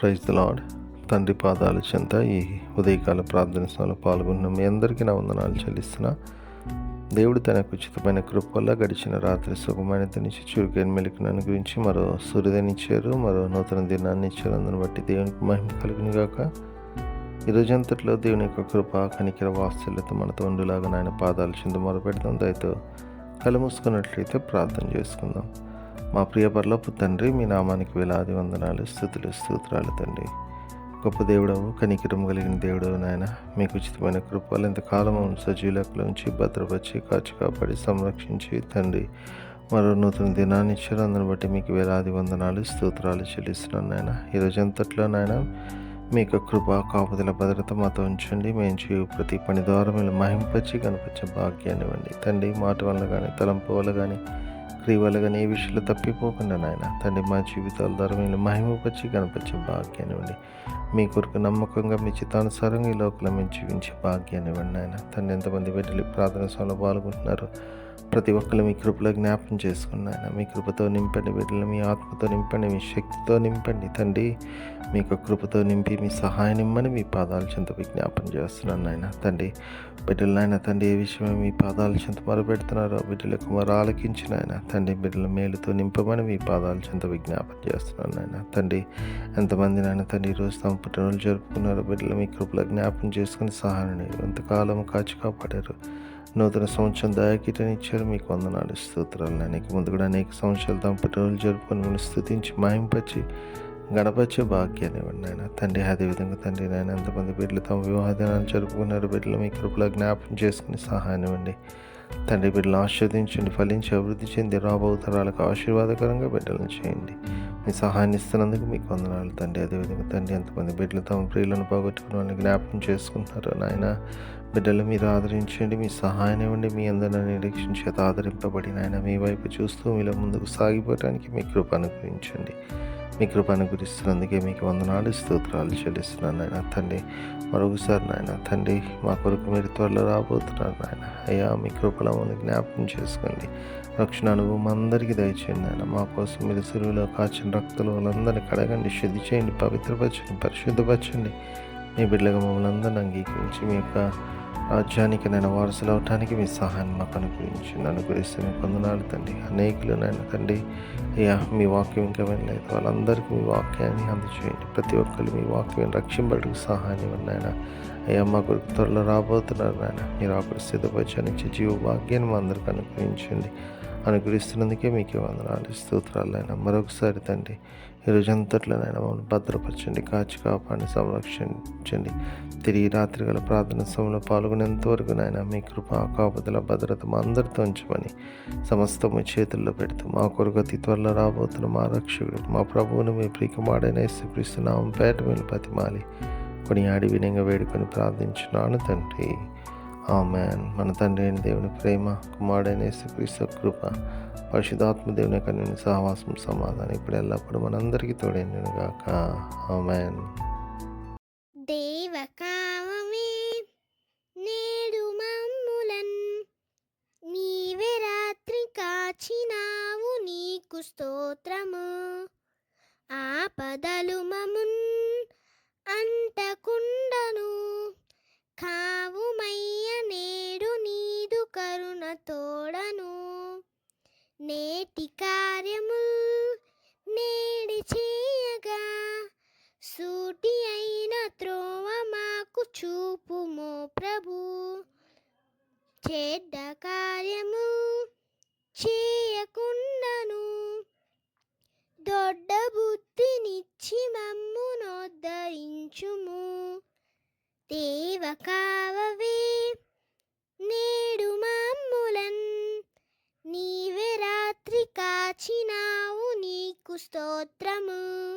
Praise the lord తండ్రి పాదాల చెంత ఈ ఉదయకాల ప్రార్థనలో పాల్గొన్న మీ అందరికీ నా వందనాలు చెల్లిస్తున్నా. దేవుడు తనకు ఉచితమైన కృప వల్ల గడిచిన రాత్రి సుఖమైన నుంచి చురుకైన మెలుకునను గురించి మరో సూర్యుదనిచ్చారు మరో నూతన దినాన్ని ఇచ్చారు. అందుని బట్టి దేవునికి మహిమ కలుగును గాక. ఈ రోజంతట్లో దేవుని యొక్క కృప కనికర వాత్సల్యత మనతో ఉండులాగా నాయన పాదాలు చెంత మొరపెడతాం దయతో కళ్ళు మూసుకున్నట్లయితే ప్రార్థన చేసుకుందాం. మా ప్రియ పరలోపు తండ్రి మీ నామానికి వేలాది వందనాలు స్థుతులు స్తోత్రాలు తండ్రి. గొప్ప దేవుడవు కనికరం కలిగిన దేవుడవు నాయన మీకు ఉచితమైన కృపలు ఎంతకాలం సజీవులకు నుంచి భద్రపరిచి కాచి కాపాడి సంరక్షించి తండ్రి. మరో నూతన దినాన్ని ఇచ్చారు అందుని బట్టి మీకు వేలాది వందనాలు స్తోత్రాలు చెల్లిస్తున్నాను నాయన. ఈ రోజంతట్లో నాయన మీ యొక్క కృప కాపుదల భద్రత మాతో ఉంచండి. మేము చేయు ప్రతి పని ద్వారా మీరు మహింపచ్చి కనిపించే భాగ్యాన్ని ఇవ్వండి. తండ్రి మాట వల్ల కానీ తలంపు వల్ల కానీ క్రియ వల్ల కానీ ఏ విషయంలో తప్పిపోకుండా నాయన తండ్రి మా జీవితాల ద్వారా మీరు మహిమపరిచి కనపరిచే భాగ్యాన్ని ఇవ్వండి. మీ కొరకు నమ్మకంగా మీ చిత్తానుసారంగా ఈ లోకంలో మేము జీవించే భాగ్యాన్ని ఇవ్వండి నాయన. తండ్రి ఎంతమంది బిడ్డలు ప్రార్థన సభలో పాల్గొంటున్నారు? ప్రతి ఒక్కరు మీ కృపలో జ్ఞాపకం చేసుకున్నాను మీ కృపతో నింపండి బిడ్డలు మీ ఆత్మతో నింపండి మీ శక్తితో నింపండి తండ్రి. మీకు కృపతో నింపి మీ సహాయం ఇమ్మని మీ పాదాల చెంత విజ్ఞాపం చేస్తున్నాను నాయన తండ్రి. బిడ్డలు నాయన తండ్రి ఏ విషయమే మీ పాదాల చెంత మొరపెడుతున్నారో బిడ్డలకు మరి ఆలకించిన ఆయన తండ్రి బిడ్డల మేలుతో నింపమని మీ పాదాల చెంత విజ్ఞాపం చేస్తున్నాను నాయన తండ్రి. ఎంతమంది నాయన తండ్రి ఈరోజు తమ పుట్టినరోజు జరుపుకున్నారో బిడ్డలు మీ కృపలో జ్ఞాపం చేసుకుని సహాయం ఎంతకాలం కాచి కాపాడారు. నూతన సంవత్సరం దయాకీటని ఇచ్చారు. మీకు వందనాలు స్తోత్రాలు. అనేక ముందు కూడా అనేక సంవత్సరాలు తమ పుట్టినరోజు జరుపుకొని మిమ్మల్ని స్థుతించి మాయింపచ్చి గణపరిచే భాగ్యాన్ని ఇవ్వండి ఆయన తండ్రి అదేవిధంగా తండ్రి నాయన ఎంతమంది బిడ్డలు తమ వివాహ దినాలు జరుపుకున్నారు. బిడ్డలు మీ కృపలో జ్ఞాపకం చేసుకుని సహాయం ఇవ్వండి. తండ్రి బిడ్డలు ఆస్వాదించండి ఫలించి అభివృద్ధి చెంది రాబోతరాలకు ఆశీర్వాదకరంగా బిడ్డలను చేయండి. మీ సహాయాన్ని ఇస్తున్నందుకు మీకు వందనాలు తండ్రి. అదేవిధంగా తండ్రి ఎంతమంది బిడ్డలు తమ ప్రియులను పోగొట్టుకుని వాళ్ళని జ్ఞాపకం చేసుకుంటున్నారు నాయన. బిడ్డలు మీరు ఆదరించండి. మీ సహాయం ఇవ్వండి. మీ అందరిని నిరీక్షణ చేత ఆదరింపబడిన ఆయన మీ వైపు చూస్తూ మీలో ముందుకు సాగిపోవడానికి మీ కృప అనుగ్రహించండి. మీ కృప అనుగ్రహిస్తున్నందుకే మీకు వందనాలు స్తోత్రాలు చెల్లిస్తున్నాను నాయన. తండ్రి మరొకసారి నాయన తండ్రి మా కొరకు మీరు త్వరలో రాబోతున్నారు నాయన. అయ్యా మీ కృపలో మమ్మల్ని జ్ఞాపకం చేసుకోండి. రక్షణ అనుభవం అందరికీ దయచేయండి ఆయన మా కోసం మీరు సురువులో కాచిన రక్తలు వాళ్ళందరినీ కడగండి. శుద్ధి చేయండి పవిత్రపరచండి పరిశుద్ధపరచండి. మీ బిడ్డగా మమ్మల్ని అందరిని అంగీకరించి మీ యొక్క రాజ్యానికి నేను వారసులు అవటానికి మీ సహాయాన్ని మాకు అనుగ్రహించి నన్ను గురిస్తే మీ పొందనాలు తండ్రి. అనేకులు నేను తండ్రి అయ్యా మీ వాక్యం ఇంకా వినలేదు. వాళ్ళందరికీ మీ వాక్యాన్ని అందచేయండి ప్రతి ఒక్కరు మీ వాక్యం రక్షింపడానికి సహాయం ఇవ్వండి నాయన. అయ్యా మా గురికి త్వరలో రాబోతున్నారు నాయన. మీరు అక్కడ సిద్ధపరిచనిచ్చే జీవ భాగ్యాన్ని మా అందరికీ అనుగ్రహించండి. అనుగ్రహిస్తున్నందుకే మీకు వందనాలు. స్తోత్రాలు అయినా మరొకసారి తండ్రి ఈ రోజంతట్లోనైనా మమ్మల్ని భద్రపరచండి కాచి కాపాడి సంరక్షించండి. తిరిగి రాత్రి గల ప్రార్థన సమయంలో పాల్గొనేంతవరకు నాయన మీ కృప కాపుదల భద్రత మా అందరితో ఉంచమని సమస్త మీ చేతుల్లో పెడుతూ మా కొరకు అతి త్వరలో రాబోతున్న మా రక్షకుడు మా ప్రభువును మీ ప్రియకుమాడైన యేసుక్రీస్తున్నాం పేట మీద బతిమాలి కొన్ని ఆడి వినంగా వేడుకొని ప్రార్థించున్నాను తండ్రి. ఆమెన్. మన తండ్రి అయిన దేవుని ప్రేమ కుమారుడైన యేసుక్రీస్తు కృప పరిశుధాత్మ దేవుని యొక్క నేను సహవాసం సమాధానం ఇప్పుడు ఎల్లప్పుడూ మనందరికీ తోడైన గాక ఆమెన్. దేవకామమే నేడు మమ్ములన్ నీవే రాత్రి కాచినావు నీకు స్తోత్రము. ఆపదలు మమున్ అంటకుండను కావుమయ్య నేడు నీదు కరుణ తోడను. నేటి కార్యము నేడి చేయగా సూటి అయిన త్రోవ మాకు చూపుమో ప్రభు. చెడ్డ కార్యము చేయకుండాను. దొడ్డ బుద్ధినిచ్చి మమ్ము దేవ కావవే. నేడు మమ్ములన్ నీవే రాత్రి కాచినావు నీకు స్తోత్రము.